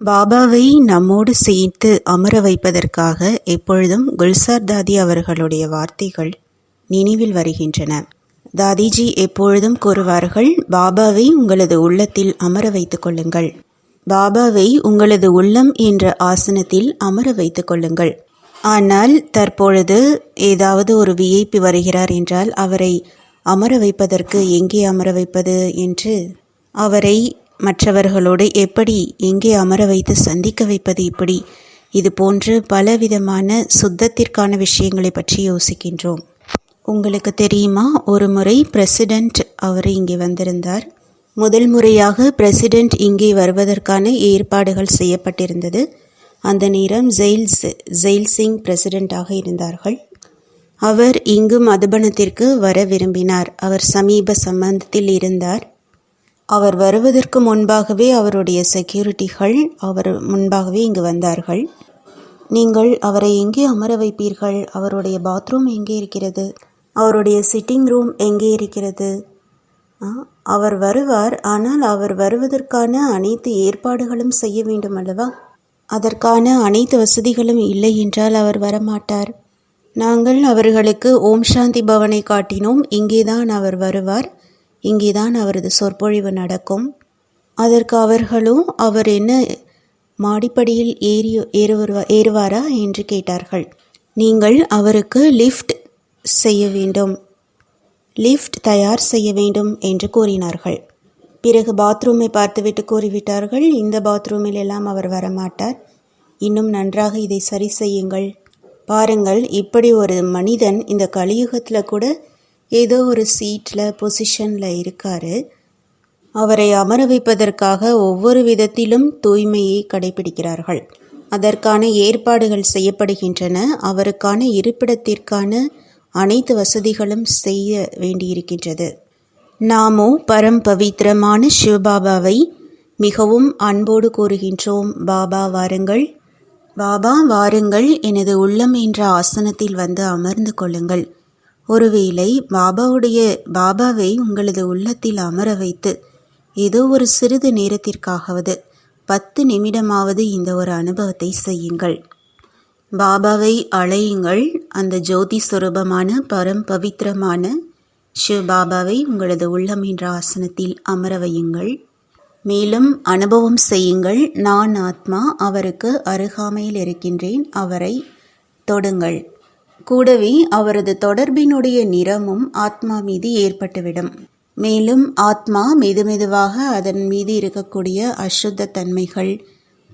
பாபாவை நம்மோடு சேர்த்து அமர வைப்பதற்காக எப்பொழுதும் குல்சார் தாதி அவர்களுடைய வார்த்தைகள் நினைவில் வருகின்றன. தாதிஜி எப்பொழுதும் கூறுவார்கள் பாபாவை உங்களது உள்ளத்தில் அமர வைத்துக் கொள்ளுங்கள். பாபாவை உங்களது உள்ளம் என்ற ஆசனத்தில் அமர வைத்துக் கொள்ளுங்கள். ஆனால் தற்பொழுது ஏதாவது ஒரு விஐபி வருகிறார் என்றால் அவரை அமர வைப்பதற்கு எங்கே அமர வைப்பது? என்று அவரை மற்றவர்களோடு எப்படி எங்கே அமர வைத்து சந்திக்க வைப்பது இப்படி? இது போன்று பலவிதமான சுத்தத்திற்கான விஷயங்களை பற்றி யோசிக்கின்றோம். உங்களுக்கு தெரியுமா? ஒரு முறை பிரசிடெண்ட் அவர் இங்கே வந்திருந்தார். முதல் முறையாக பிரசிடெண்ட் இங்கே வருவதற்கான ஏற்பாடுகள் செய்யப்பட்டிருந்தது. அந்த நேரம் ஜெயில்ஸ் ஜெயில் சிங் பிரசிடெண்டாக இருந்தார்கள். அவர் இங்கு மதுபனத்திற்கு வர விரும்பினார். அவர் சமீப சம்பந்தத்தில் இருந்தார். அவர் வருவதற்கு முன்பாகவே அவருடைய செக்யூரிட்டிகள் அவர் முன்பாகவே இங்கு வந்தார்கள். நீங்கள் அவரை எங்கே அமர வைப்பீர்கள்? அவருடைய பாத்ரூம் எங்கே இருக்கிறது? அவருடைய சிட்டிங் ரூம் எங்கே இருக்கிறது? அவர் வருவார் ஆனால் அவர் வருவதற்கான அனைத்து ஏற்பாடுகளும் செய்ய வேண்டும் அல்லவா? அதற்கான அனைத்து வசதிகளும் இல்லை என்றால் அவர் வரமாட்டார். நாங்கள் அவர்களுக்கு ஓம் சாந்தி பவனை காட்டினோம் இங்கேதான் அவர் வருவார். இங்கேதான் அவரது சொற்பொழிவு நடக்கும். அதற்கு அவர்களும் அவர் என்ன மாடிப்படியில் ஏறி ஏறுவா ஏறுவாரா? என்று கேட்டார்கள். நீங்கள் அவருக்கு லிஃப்ட் செய்ய வேண்டும். லிஃப்ட் தயார் செய்ய வேண்டும் என்று கூறினார்கள். பிறகு பாத்ரூமை பார்த்துவிட்டு கூறிவிட்டார்கள். இந்த பாத்ரூமில் எல்லாம் அவர் வரமாட்டார். இன்னும் நன்றாக இதை சரி செய்யுங்கள். பாருங்கள் இப்படி ஒரு மனிதன் இந்த கலியுகத்தில் கூட ஏதோ ஒரு சீட்டில் பொசிஷனில் இருக்காரு. அவரை அமர வைப்பதற்காக ஒவ்வொரு விதத்திலும் தூய்மையை கடைபிடிக்கிறார்கள். அதற்கான ஏற்பாடுகள் செய்யப்படுகின்றன. அவருக்கான இருப்பிடத்திற்கான அனைத்து வசதிகளும் செய்ய வேண்டியிருக்கின்றது. நாமோ பரம் பவித்திரமான சிவபாபாவை மிகவும் அன்போடு கூறுகின்றோம். பாபா வாருங்கள். பாபா வாருங்கள். எனது உள்ளம் என்ற ஆசனத்தில் வந்து அமர்ந்து கொள்ளுங்கள். ஒருவேளை பாபாவுடைய பாபாவை உங்களது உள்ளத்தில் அமர வைத்து ஏதோ ஒரு சிறிது நேரத்திற்காகவது பத்து நிமிடமாவது இந்த ஒரு அனுபவத்தை செய்யுங்கள். பாபாவை அழையுங்கள். அந்த ஜோதி சுரூபமான பரம் பவித்திரமான சிவ பாபாவை உங்களது உள்ளம் என்ற ஆசனத்தில் அமர வையுங்கள். மேலும் அனுபவம் செய்யுங்கள். நான் ஆத்மா அவருக்கு அருகாமையில் இருக்கின்றேன். அவரை தொடுங்கள். கூடவே அவரது தொடர்பினுடைய நிறமும் ஆத்மா மீது ஏற்பட்டுவிடும். மேலும் ஆத்மா மெதுமெதுவாக அதன் மீது இருக்கக்கூடிய அசுத்த தன்மைகள்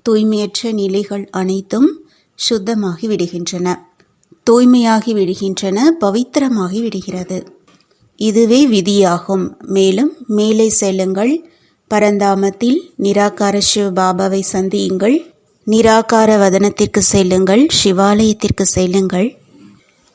தூய்மையற்ற நிலைகள் அனைத்தும் சுத்தமாகி விடுகின்றன. தூய்மையாகி விடுகின்றன பவித்திரமாகி விடுகிறது. இதுவே விதியாகும். மேலும் மேலே செல்லுங்கள். பரந்தாமத்தில் நிராகார சிவ பாபாவை சந்தியுங்கள். நிராகார வதனத்திற்கு செல்லுங்கள். சிவாலயத்திற்கு செல்லுங்கள்.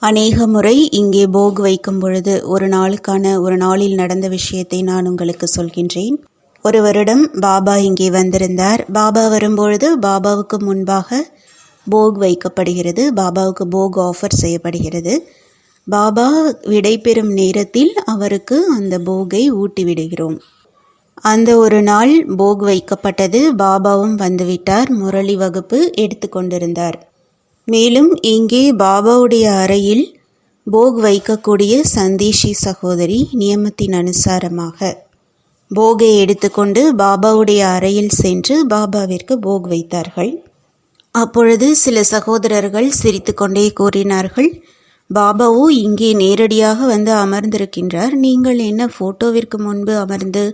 அநேக முறை இங்கே போக் வைக்கும் பொழுது ஒரு நாளுக்கான ஒரு நாளில் நடந்த விஷயத்தை நான் உங்களுக்கு சொல்கின்றேன். ஒரு வருடம் பாபா இங்கே வந்திருந்தார். பாபா வரும்பொழுது பாபாவுக்கு முன்பாக போக் வைக்கப்படுகிறது. பாபாவுக்கு போக் ஆஃபர் செய்யப்படுகிறது. பாபா விடைபெறும் நேரத்தில் அவருக்கு அந்த போகை ஊட்டிவிடுகிறோம். அந்த ஒரு நாள் போக் வைக்கப்பட்டது. பாபாவும் வந்துவிட்டார். முரளி வகுப்பு எடுத்துக்கொண்டிருந்தார். மேலும் இங்கே பாபாவுடைய அறையில் போக் வைக்கக்கூடிய சந்தேஷி சகோதரி நியமத்தின் அனுசாரமாக. போகை எடுத்துக்கொண்டு பாபாவுடைய அறையில் சென்று பாபாவிற்கு போக் வைத்தார்கள். அப்பொழுது சில சகோதரர்கள் சிரித்துக்கொண்டே கூறினார்கள் பாபாவோ இங்கே நேரடியாக வந்து அமர்ந்திருக்கின்றார். நீங்கள் என்ன ஃபோட்டோவிற்கு முன்பு அமர்ந்து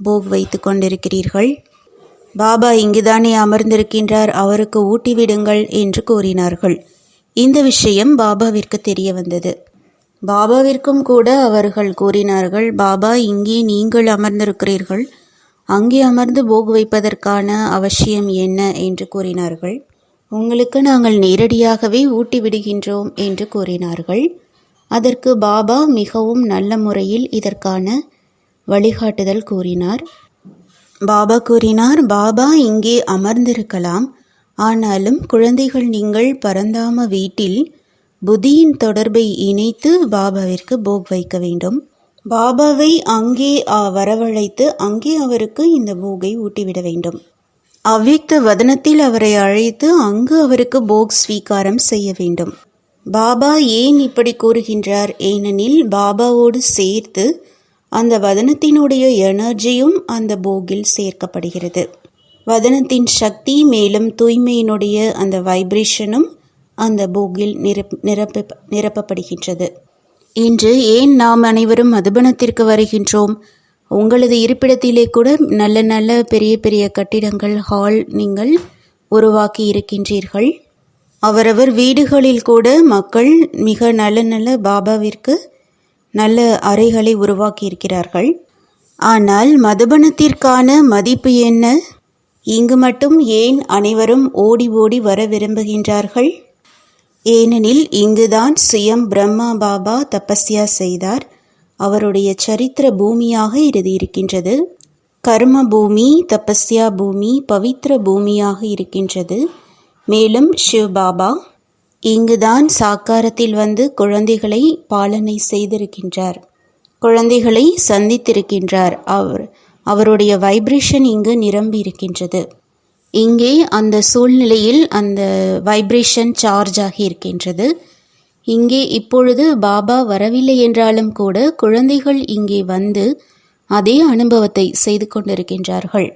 போக் வைத்து கொண்டிருக்கிறீர்கள்? பாபா இங்குதானே அமர்ந்திருக்கின்றார் அவருக்கு ஊட்டிவிடுங்கள் என்று கூறினார்கள். இந்த விஷயம் பாபாவிற்கு தெரிய வந்தது. பாபாவிற்கும் கூட அவர்கள் கூறினார்கள் பாபா இங்கே நீங்கள் அமர்ந்திருக்கிறீர்கள். அங்கே அமர்ந்து போக் வைப்பதற்கான அவசியம் என்ன? என்று கூறினார்கள். உங்களுக்கு நாங்கள் நேரடியாகவே ஊட்டி விடுகின்றோம் என்று கூறினார்கள். அதற்கு பாபா மிகவும் நல்ல முறையில் இதற்கான வழிகாட்டுதல் கூறினார். பாபா கூறினார் பாபா இங்கே அமர்ந்திருக்கலாம். ஆனாலும் குழந்தைகள் நீங்கள் பரந்தாம வீட்டில் புத்தியின் தொடர்பை இணைத்து பாபாவிற்கு போக் வைக்க வேண்டும். பாபாவை அங்கே வரவழைத்து அங்கே அவருக்கு இந்த போகை ஊட்டிவிட வேண்டும் அவ்வித்த வதனத்தில் அவரை அழைத்து அங்கு அவருக்கு போக் ஸ்வீகாரம் செய்ய வேண்டும். பாபா ஏன் இப்படி கூறுகின்றார்? ஏனெனில் பாபாவோடு சேர்த்து அந்த வதனத்தினுடைய எனர்ஜியும் அந்த போகில் சேர்க்கப்படுகிறது. வதனத்தின் சக்தி மேலும் தூய்மையினுடைய அந்த வைப்ரேஷனும் அந்த போகில் நிரப் நிரப்ப நிரப்பப்படுகின்றது. இன்று ஏன் நாம் அனைவரும் மதுபனத்திற்கு வருகின்றோம்? உங்களது இருப்பிடத்திலே கூட நல்ல நல்ல பெரிய பெரிய கட்டிடங்கள் ஹால் நீங்கள் உருவாக்கி இருக்கின்றீர்கள். அவரவர் வீடுகளில் கூட மக்கள் மிக நல்ல நல்ல பாபாவிற்கு நல்ல அறைகளை உருவாக்கியிருக்கிறார்கள். ஆனால் மதுபனத்திற்கான மதிப்பு என்ன? இங்கு மட்டும் ஏன் அனைவரும் ஓடி ஓடி வர விரும்புகின்றார்கள்? ஏனெனில் இங்குதான் சுயம் பிரம்மா பாபா தபஸ்யா செய்தார். அவருடைய சரித்திர பூமியாக இது இருக்கின்றது. கர்ம பூமி தபஸ்யா பூமி பவித்ர பூமியாக இருக்கின்றது. மேலும் சிவ் பாபா இங்குதான் சாக்காரத்தில் வந்து குழந்தைகளை பாலனை செய்திருக்கின்றார். குழந்தைகளை சந்தித்திருக்கின்றார் அவர். அவருடைய வைப்ரேஷன் இங்கு நிரம்பி இருக்கின்றது இங்கே அந்த சூழ்நிலையில் அந்த வைப்ரேஷன் சார்ஜ் ஆகி இருக்கின்றது. இங்கே இப்பொழுது பாபா வரவில்லை என்றாலும் கூட குழந்தைகள் இங்கே வந்து அதே அனுபவத்தை செய்து கொண்டிருக்கின்றார்கள்.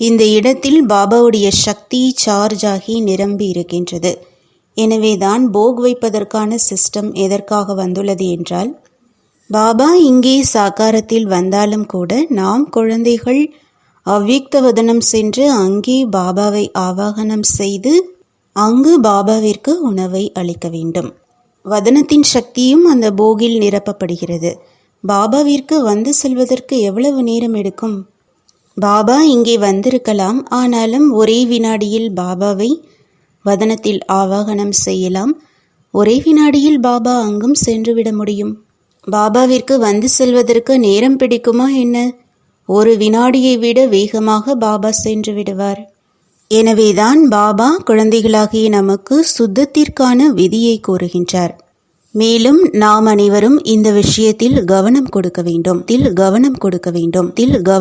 இந்த இடத்தில் பாபாவுடைய சக்தி சார்ஜ் ஆகி நிரம்பி இருக்கின்றது எனவேதான் போக் வைப்பதற்கான சிஸ்டம் எதற்காக வந்துள்ளது என்றால் பாபா இங்கே சாக்காரத்தில் வந்தாலும் கூட நாம் குழந்தைகள் அவ்வியக்தவதனம் சென்று அங்கே பாபாவை ஆவாகனம் செய்து அங்கு பாபாவிற்கு உணவை அளிக்க வேண்டும். வதனத்தின் சக்தியும் அந்த போகில் நிரப்பப்படுகிறது. பாபாவிற்கு வந்து செல்வதற்கு எவ்வளவு நேரம் எடுக்கும்? பாபா இங்கே வந்திருக்கலாம் ஆனாலும் ஒரே வினாடியில் பாபாவை வதனத்தில் ஆவாகனம் செய்யலாம். ஒரே வினாடியில் பாபா அங்கும் சென்றுவிட முடியும். பாபாவிற்கு வந்து செல்வதற்கு நேரம் பிடிக்குமா என்ன? ஒரு வினாடியை விட வேகமாக பாபா சென்று விடுவார். எனவேதான் பாபா குழந்தைகளாகிய நமக்கு சுத்தத்திற்கான விதியை கூறுகின்றார். மேலும் நாம் அனைவரும் இந்த விஷயத்தில் கவனம் கொடுக்க வேண்டும். தில் கவனம் கொடுக்க வேண்டும். தில் கவ